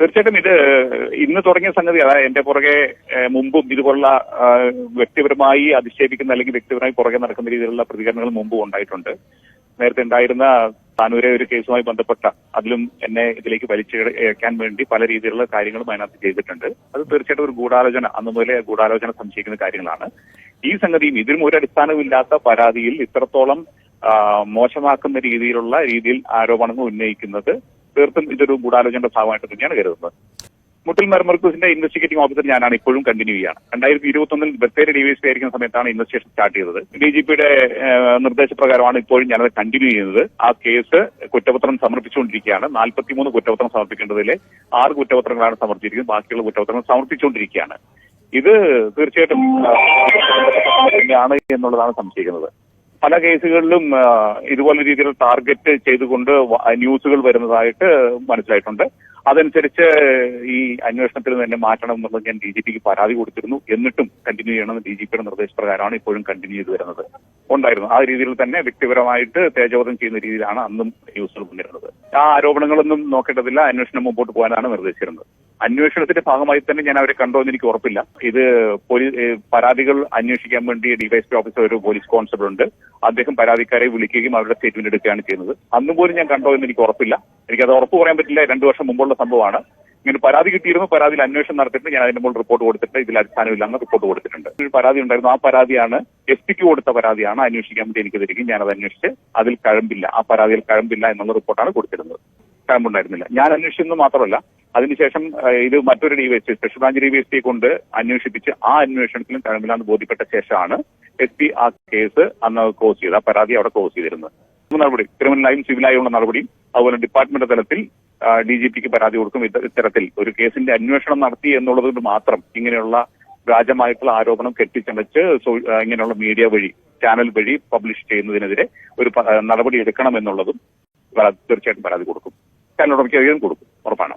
തീർച്ചയായിട്ടും ഇത് ഇന്ന് തുടങ്ങിയ സംഗതി അതായത് എന്റെ പുറകെ മുമ്പും ഇതുപോലുള്ള വ്യക്തിപരമായി അധിക്ഷേപിക്കുന്ന അല്ലെങ്കിൽ വ്യക്തിപരമായി പുറകെ നടക്കുന്ന രീതിയിലുള്ള പ്രതികരണങ്ങൾ മുമ്പും ഉണ്ടായിട്ടുണ്ട്. നേരത്തെ ഉണ്ടായിരുന്ന താനൂരെ ഒരു കേസുമായി ബന്ധപ്പെട്ട അതിലും എന്നെ ഇതിലേക്ക് വലിച്ചേക്കാൻ വേണ്ടി പല രീതിയിലുള്ള കാര്യങ്ങളും അതിനകത്ത് ചെയ്തിട്ടുണ്ട്. അത് തീർച്ചയായിട്ടും ഒരു ഗൂഢാലോചന അന്ന് മുതലേ ഗൂഢാലോചന സംശയിക്കുന്ന കാര്യങ്ങളാണ്. ഈ സംഗതിയും ഇതിലും ഒരു അടിസ്ഥാനമില്ലാത്ത പരാതിയിൽ ഇത്രത്തോളം മോശമാക്കുന്ന രീതിയിലുള്ള രീതിയിൽ ആരോപണങ്ങൾ ഉന്നയിക്കുന്നത് ഇതൊരു ഗൂഢാലോചനയുടെ ഭാഗമായിട്ട് തന്നെയാണ് കരുതുന്നത്. മുട്ടിൽ മെർമർക്കൂസിന്റെ ഇൻവെസ്റ്റിഗേറ്റിംഗ് ഓഫീസർ ഞാനാണ് ഇപ്പോഴും കണ്ടിന്യൂ ചെയ്യാണ്. രണ്ടായിരത്തി ഇരുപത്തൊന്നിൽ ബത്തേരി ഡിവൈഎസ്പി ആയിരിക്കുന്ന സമയത്താണ് ഇൻവെസ്റ്റിഗേഷൻ സ്റ്റാർട്ട് ചെയ്തത്. ഡി ജി പിയുടെ നിർദ്ദേശപ്രകാരമാണ് ഇപ്പോഴും ഞാനത് കണ്ടിന്യൂ ചെയ്യുന്നത്. ആ കേസ് കുറ്റപത്രം സമർപ്പിച്ചുകൊണ്ടിരിക്കുകയാണ്. നാൽപ്പത്തിമൂന്ന് കുറ്റപത്രം സമർപ്പിക്കേണ്ടതിലെ ആറ് കുറ്റപത്രങ്ങളാണ് സമർപ്പിച്ചിരിക്കുന്നത്. ബാക്കിയുള്ള കുറ്റപത്രങ്ങൾ സമർപ്പിച്ചുകൊണ്ടിരിക്കുകയാണ്. ഇത് തീർച്ചയായിട്ടും എന്നുള്ളതാണ് സംശയിക്കുന്നത്. പല കേസുകളിലും ഇതുപോലെ രീതിയിൽ ടാർഗറ്റ് ചെയ്തുകൊണ്ട് ന്യൂസുകൾ വരുന്നതായിട്ട് മനസ്സിലായിട്ടുണ്ട്. അതനുസരിച്ച് ഈ അന്വേഷണത്തിൽ തന്നെ മാറ്റണം എന്നുള്ളത് ഞാൻ ഡി ജി പിക്ക് പരാതി കൊടുത്തിരുന്നു. എന്നിട്ടും കണ്ടിന്യൂ ചെയ്യണമെന്ന് ഡി ജി പിയുടെ നിർദ്ദേശപ്രകാരമാണ് ഇപ്പോഴും കണ്ടിന്യൂ ചെയ്തു വരുന്നത്. ഉണ്ടായിരുന്നു. ആ രീതിയിൽ തന്നെ വ്യക്തിപരമായിട്ട് തേജോധം ചെയ്യുന്ന രീതിയിലാണ് അന്നും ന്യൂസുകൾ വന്നിരുന്നത്. ആ ആരോപണങ്ങളൊന്നും നോക്കേണ്ടതില്ല. അന്വേഷണം മുമ്പോട്ട് പോകാനാണ് നിർദ്ദേശിച്ചിരുന്നത്. അന്വേഷണത്തിന്റെ ഭാഗമായി തന്നെ ഞാൻ അവരെ കണ്ടോ എന്ന് എനിക്ക് ഉറപ്പില്ല. ഇത് പോലീസ് പരാതികൾ അന്വേഷിക്കാൻ വേണ്ടി ഡിവൈഎസ്പി ഓഫീസർ ഒരു പോലീസ് കോൺസ്റ്റബിൾ ഉണ്ട്. അദ്ദേഹം പരാതിക്കാരെ വിളിക്കുകയും അവരുടെ സ്റ്റേറ്റ്മെന്റ് എടുക്കുകയാണ് ചെയ്യുന്നത്. അന്നും പോലും ഞാൻ കണ്ടോ എന്ന് എനിക്ക് ഉറപ്പില്ല. എനിക്കത് ഉറപ്പ് പറയാൻ പറ്റില്ല. രണ്ടു വർഷം മുമ്പുള്ള സംഭവമാണ്. ഇങ്ങനെ പരാതി കിട്ടിയിരുന്നു. പരാതിയിൽ അന്വേഷണം നടത്തിയിട്ട് ഞാൻ അതിന്റെ മുകളിൽ റിപ്പോർട്ട് കൊടുത്തിട്ട് ഇതിൽ അടിസ്ഥാനമില്ലാന്ന് റിപ്പോർട്ട് കൊടുത്തിട്ടുണ്ട്. ഒരു പരാതി ഉണ്ടായിരുന്നു. ആ പരാതിയാണ് എസ് പിക്ക് കൊടുത്ത പരാതിയാണ് അന്വേഷിക്കാൻ വേണ്ടി എനിക്ക് തിരികെ ഞാൻ അത് അന്വേഷിച്ച് അതിൽ കഴമ്പില്ല. ആ പരാതിയിൽ കഴമ്പില്ല എന്നുള്ള റിപ്പോർട്ടാണ് കൊടുത്തിരുന്നത്. കഴമ്പുണ്ടായിരുന്നില്ല. ഞാൻ അന്വേഷിച്ചെന്ന് മാത്രമല്ല അതിനുശേഷം ഇത് മറ്റൊരു ഡിവൈഎസ്പി സ്പെഷ്യൽ ബ്രാഞ്ച് ഡിവൈഎസ്പിയെ കൊണ്ട് അന്വേഷിപ്പിച്ച് ആ അന്വേഷണത്തിലും കഴമ്പില്ലാന്ന് ബോധ്യപ്പെട്ട ശേഷമാണ് എസ് പി ആ കേസ് അന്ന് ക്ലോസ് ചെയ്ത് ആ പരാതി അവിടെ ക്ലോസ് ചെയ്തിരുന്നത്. നടപടി ക്രിമിനലായും സിവിലായും ഉള്ള നടപടിയും അതുപോലെ ഡിപ്പാർട്ട്മെന്റ് തലത്തിൽ ഡി ജി പിക്ക് പരാതി കൊടുക്കും. ഇത് ഇത്തരത്തിൽ ഒരു കേസിന്റെ അന്വേഷണം നടത്തി എന്നുള്ളത് കൊണ്ട് മാത്രം ഇങ്ങനെയുള്ള വ്യാജമായിട്ടുള്ള ആരോപണം കെട്ടിച്ചമച്ച് ഇങ്ങനെയുള്ള മീഡിയ വഴി ചാനൽ വഴി പബ്ലിഷ് ചെയ്യുന്നതിനെതിരെ ഒരു നടപടി എടുക്കണം എന്നുള്ളതും തീർച്ചയായിട്ടും പരാതി കൊടുക്കും. ചാനൽ ഉടമയ്ക്ക് കൊടുക്കും. ഉറപ്പാണ്.